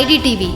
IDTV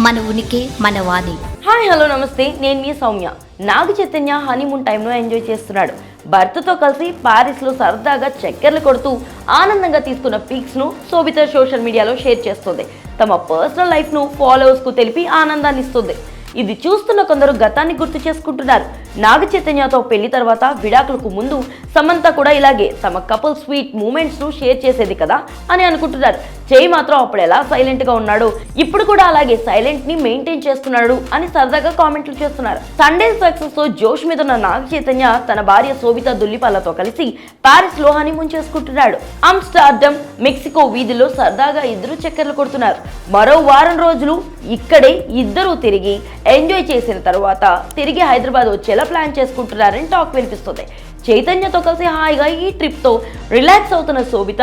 మన ఉనికి మన వాణి. Hi hello namaste. నేను మీ సౌమ్య. నాగ చైతన్య హనీమూన్ టైంలో ఎంజాయ్ చేస్తున్నాడు. భర్తతో కలిసి పారిస్లో సరదాగా చక్కెర్లు కొడుతూ ఆనందంగా తీసుకున్న పిక్స్ను శోభిత సోషల్ మీడియాలో షేర్ చేస్తుంది. తమ పర్సనల్ లైఫ్ను ఫాలోవర్స్కు తెలిపి ఆనందాన్ని ఇస్తుంది ఇది చూస్తున్న కొందరు గతాన్ని గుర్తు చేసుకుంటున్నారు. నాగ చైతన్యతో పెళ్ళి తర్వాత విడాకులకు ముందు సమంత కూడా ఇలాగే తమ కపుల్ స్వీట్ మూమెంట్స్ను షేర్ చేసేది కదా అని అనుకుంటున్నారు. జై మాత్రం అప్పుడు ఎలా సైలెంట్గా ఉన్నాడు? ఇప్పుడు కూడా అలాగే సైలెంట్ని మెయింటైన్ చేస్తున్నాడు అని సరదాగా కామెంట్లు చేస్తున్నారు. సండే సక్సెస్తో జోష్ మీద ఉన్న నాగ చైతన్య తన భార్య శోభిత దుల్లిపాలతో కలిసి పారిస్లో హనీమూన్ చేసుకుంటున్నాడు. ఆమ్స్టార్డమ్ మెక్సికో వీధిలో సరదాగా ఇద్దరు చక్కెర్లు కొడుతున్నారు. మరో వారం రోజులు ఇక్కడే ఇద్దరు తిరిగి ఎంజాయ్ చేసిన తర్వాత తిరిగి హైదరాబాద్ వచ్చేలా ప్లాన్ చేసుకుంటున్నారని టాక్ వినిపిస్తుంది. చైతన్యతో కలిసి హాయిగా ఈ ట్రిప్తో రిలాక్స్ అవుతున్న శోభిత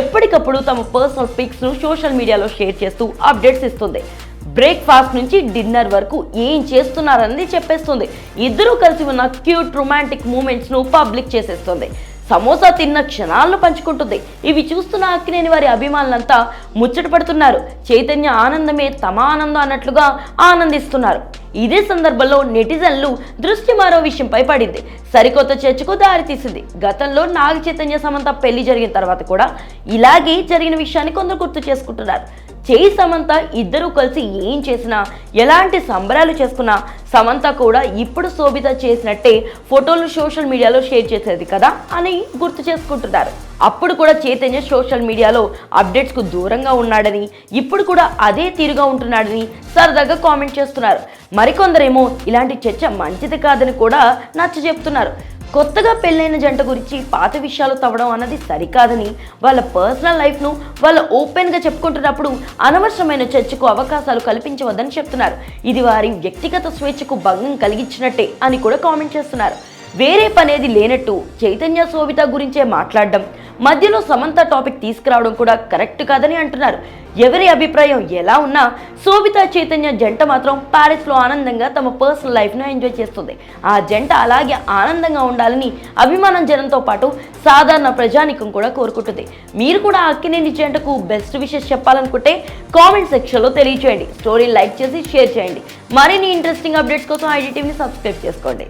ఎప్పటికప్పుడు తమ పర్సనల్ పిక్స్ను సోషల్ మీడియాలో షేర్ చేస్తూ అప్డేట్స్ ఇస్తుంది. బ్రేక్ఫాస్ట్ నుంచి డిన్నర్ వరకు ఏం చేస్తున్నారన్నది చెప్పేస్తుంది. ఇద్దరూ కలిసి ఉన్న క్యూట్ రొమాంటిక్ మూమెంట్స్ను పబ్లిక్ చేసేస్తుంది. సమోసా తిన్న క్షణాలను పంచుకుంటుంది. ఇవి చూస్తున్న అక్కినేని వారి అభిమానులంతా ముచ్చట పడుతున్నారు. చైతన్య ఆనందమే తమ ఆనందం అన్నట్లుగా ఆనందిస్తున్నారు. ఇదే సందర్భంలో నెటిజన్లు దృష్టి మరో విషయంపై పడింది. సరికొత్త చర్చకు దారితీసింది. గతంలో నాగ చైతన్య సమంత పెళ్ళి జరిగిన తర్వాత కూడా ఇలాగే జరిగిన విషయాన్ని కొందరు గుర్తు చేసుకుంటున్నారు. చేయి సమంత ఇద్దరూ కలిసి ఏం చేసినా ఎలాంటి సంబరాలు చేసుకున్నా సమంత కూడా ఇప్పుడు శోభిత చేసినట్టే ఫోటోలు సోషల్ మీడియాలో షేర్ చేసేది కదా అని గుర్తు చేసుకుంటున్నారు. అప్పుడు కూడా చైతన్య సోషల్ మీడియాలో అప్డేట్స్కు దూరంగా ఉన్నాడని ఇప్పుడు కూడా అదే తీరుగా ఉంటున్నాడని సరదాగా కామెంట్ చేస్తున్నారు. మరికొందరేమో ఇలాంటి చర్చ మంచిది కాదని కూడా నచ్చ చెప్తున్నారు కొత్తగా పెళ్ళైన జంట గురించి పాత విషయాలు తవ్వడం అన్నది సరికాదని వాళ్ళ పర్సనల్ లైఫ్ను వాళ్ళ ఓపెన్గా చెప్పుకుంటున్నప్పుడు అనవసరమైన చర్చకు అవకాశాలు కల్పించవద్దని చెప్తున్నారు. ఇది వారి వ్యక్తిగత స్వేచ్ఛకు భంగం కలిగించినట్టే అని కూడా కామెంట్ చేస్తున్నారు. వేరే పనేది లేనట్టు చైతన్య శోభిత గురించే మాట్లాడడం మధ్యలో సమంత టాపిక్ తీసుకురావడం కూడా కరెక్ట్ కాదని అంటున్నారు. ఎవరి అభిప్రాయం ఎలా ఉన్నా శోభిత చైతన్య జంట మాత్రం ప్యారిస్లో ఆనందంగా తమ పర్సనల్ లైఫ్ను ఎంజాయ్ చేస్తుంది. ఆ జంట అలాగే ఆనందంగా ఉండాలని అభిమానం జనంతో పాటు సాధారణ ప్రజానికం కూడా కోరుకుంటుంది. మీరు కూడా అక్కినేని జంటకు బెస్ట్ విషెస్ చెప్పాలనుకుంటే కామెంట్ సెక్షన్లో తెలియచేయండి. స్టోరీ లైక్ చేసి షేర్ చేయండి. మరిన్ని ఇంట్రెస్టింగ్ అప్డేట్స్ కోసం ఐడి టీవీని సబ్స్క్రైబ్ చేసుకోండి.